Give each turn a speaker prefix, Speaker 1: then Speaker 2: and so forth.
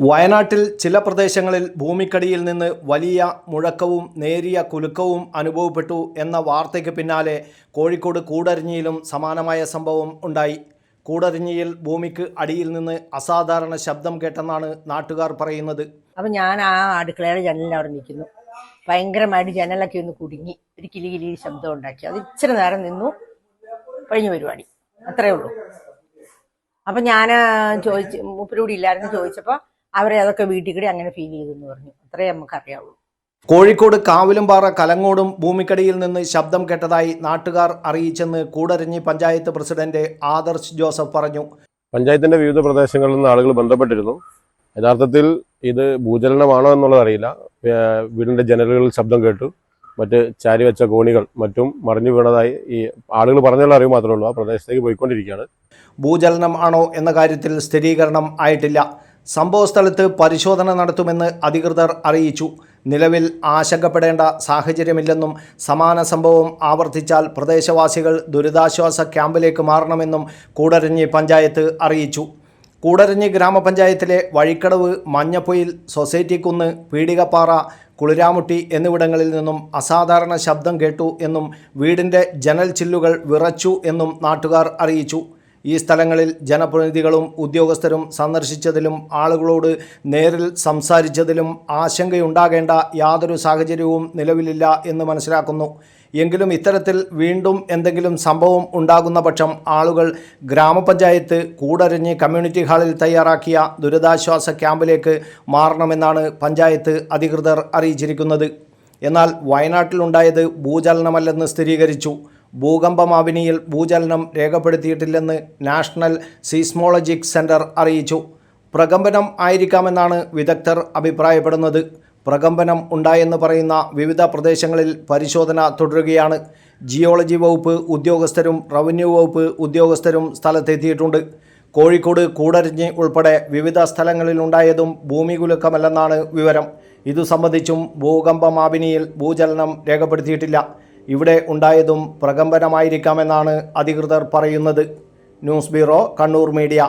Speaker 1: വയനാട്ടിൽ ചില പ്രദേശങ്ങളിൽ ഭൂമിക്കടിയിൽ നിന്ന് വലിയ മുഴക്കവും നേരിയ കുലുക്കവും അനുഭവപ്പെട്ടു എന്ന വാർത്തയ്ക്ക് പിന്നാലെ കോഴിക്കോട് കൂടരഞ്ഞിയിലും സമാനമായ സംഭവം ഉണ്ടായി. കൂടരഞ്ഞിയിൽ ഭൂമിക്ക് അടിയിൽ നിന്ന് അസാധാരണ ശബ്ദം കേട്ടെന്നാണ് നാട്ടുകാർ പറയുന്നത്.
Speaker 2: അപ്പം ഞാൻ ആ അടുക്കളയുടെ ജനലിൽ അവിടെ നിൽക്കുന്നു. ഭയങ്കരമായിട്ട് ജനലൊക്കെ ഒന്ന് കുടുങ്ങി. ഒരു കിലി കിലി ശബ്ദം ഉണ്ടാക്കി. അത് ഇച്ചിരി നേരം നിന്നു. കഴിഞ്ഞു പരിപാടി. അത്രേ ഉള്ളൂ. അപ്പം ഞാൻ ചോദിച്ചു മൂപ്പരൂടി ഇല്ലായിരുന്നു. ചോദിച്ചപ്പോൾ അവരെ അതൊക്കെ വീട്ടിൽ കൂടി അങ്ങനെ ഫീൽ ചെയ്തെന്ന് പറഞ്ഞു. അത്രേ നമുക്കറിയാവുള്ളൂ.
Speaker 1: കോഴിക്കോട് കാവിലുംപാറ കലങ്ങോടും ഭൂമിക്കടിയിൽ നിന്ന് ശബ്ദം കേട്ടതായി നാട്ടുകാർ അറിയിച്ചെന്ന് കൂടരഞ്ഞി പഞ്ചായത്ത് പ്രസിഡന്റ് ആദർശ് ജോസഫ് പറഞ്ഞു.
Speaker 3: പഞ്ചായത്തിന്റെ വിവിധ പ്രദേശങ്ങളിൽ നിന്ന് ആളുകൾ ബന്ധപ്പെട്ടിരുന്നു. യഥാർത്ഥത്തിൽ ഇത് ഭൂചലനമാണോ എന്നുള്ളത് അറിയില്ല. വീടിന്റെ ജനലുകളിൽ ശബ്ദം കേട്ടു. മറ്റ് ചാരി വെച്ച കോണികൾ മറ്റും മറിഞ്ഞു വീണതായി ഈ ആളുകൾ പറഞ്ഞുള്ള അറിവ് മാത്രമേ ഉള്ളൂ. ആ പ്രദേശത്തേക്ക് പോയിക്കൊണ്ടിരിക്കുകയാണ്.
Speaker 1: ഭൂചലനം ആണോ എന്ന കാര്യത്തിൽ സ്ഥിരീകരണം ആയിട്ടില്ല. സംഭവസ്ഥലത്ത് പരിശോധന നടത്തുമെന്ന് അധികൃതർ അറിയിച്ചു. നിലവിൽ ആശങ്കപ്പെടേണ്ട സാഹചര്യമില്ലെന്നും സമാന സംഭവം ആവർത്തിച്ചാൽ പ്രദേശവാസികൾ ദുരിതാശ്വാസ ക്യാമ്പിലേക്ക് മാറണമെന്നും കൂടരഞ്ഞി പഞ്ചായത്ത് അറിയിച്ചു. കൂടരഞ്ഞി ഗ്രാമപഞ്ചായത്തിലെ വഴിക്കടവ് മഞ്ഞപ്പൊയിൽ സൊസൈറ്റി കുന്ന് പീടികപ്പാറ കുളിരാമുട്ടി എന്നിവിടങ്ങളിൽ നിന്നും അസാധാരണ ശബ്ദം കേട്ടു എന്നും വീടിന്റെ ജനൽ ചില്ലുകൾ വിറച്ചു എന്നും നാട്ടുകാർ അറിയിച്ചു. ഈ സ്ഥലങ്ങളിൽ ജനപ്രതിനിധികളും ഉദ്യോഗസ്ഥരും സന്ദർശിച്ചതിലും ആളുകളോട് നേരിൽ സംസാരിച്ചതിലും ആശങ്കയുണ്ടാകേണ്ട യാതൊരു സാഹചര്യവും നിലവിലില്ല എന്ന് മനസ്സിലാക്കുന്നു. എങ്കിലും ഇത്തരത്തിൽ വീണ്ടും എന്തെങ്കിലും സംഭവം ഉണ്ടാകുന്ന പക്ഷം ആളുകൾ ഗ്രാമപഞ്ചായത്ത് കൂടരഞ്ഞ് കമ്മ്യൂണിറ്റി ഹാളിൽ തയ്യാറാക്കിയ ദുരിതാശ്വാസ ക്യാമ്പിലേക്ക് മാറണമെന്നാണ് പഞ്ചായത്ത് അധികൃതർ അറിയിച്ചിരിക്കുന്നത്. എന്നാൽ വയനാട്ടിലുണ്ടായത് ഭൂചലനമല്ലെന്ന് സ്ഥിരീകരിച്ചു. ഭൂകമ്പമാവിനിയിൽ ഭൂചലനം രേഖപ്പെടുത്തിയിട്ടില്ലെന്ന് നാഷണൽ സീസ്മോളജിക് സെന്റർ അറിയിച്ചു. പ്രകമ്പനം ആയിരിക്കാമെന്നാണ് വിദഗ്ധർ അഭിപ്രായപ്പെടുന്നത്. പ്രകമ്പനം ഉണ്ടായെന്ന് പറയുന്ന വിവിധ പ്രദേശങ്ങളിൽ പരിശോധന തുടരുകയാണ്. ജിയോളജി വകുപ്പ് ഉദ്യോഗസ്ഥരും റവന്യൂ വകുപ്പ് ഉദ്യോഗസ്ഥരും സ്ഥലത്തെത്തിയിട്ടുണ്ട്. കോഴിക്കോട് കൂടരഞ്ഞി ഉൾപ്പെടെ വിവിധ സ്ഥലങ്ങളിലുണ്ടായതും ഭൂമികുലുക്കമല്ലെന്നാണ് വിവരം. ഇതു സംബന്ധിച്ചും ഭൂകമ്പമാപിനിയിൽ ഭൂചലനം രേഖപ്പെടുത്തിയിട്ടില്ല. ഇവിടെ ഉണ്ടായതും പ്രകമ്പനമായിരിക്കാമെന്നാണ് അധികൃതർ പറയുന്നത്. News bureau Kannur media.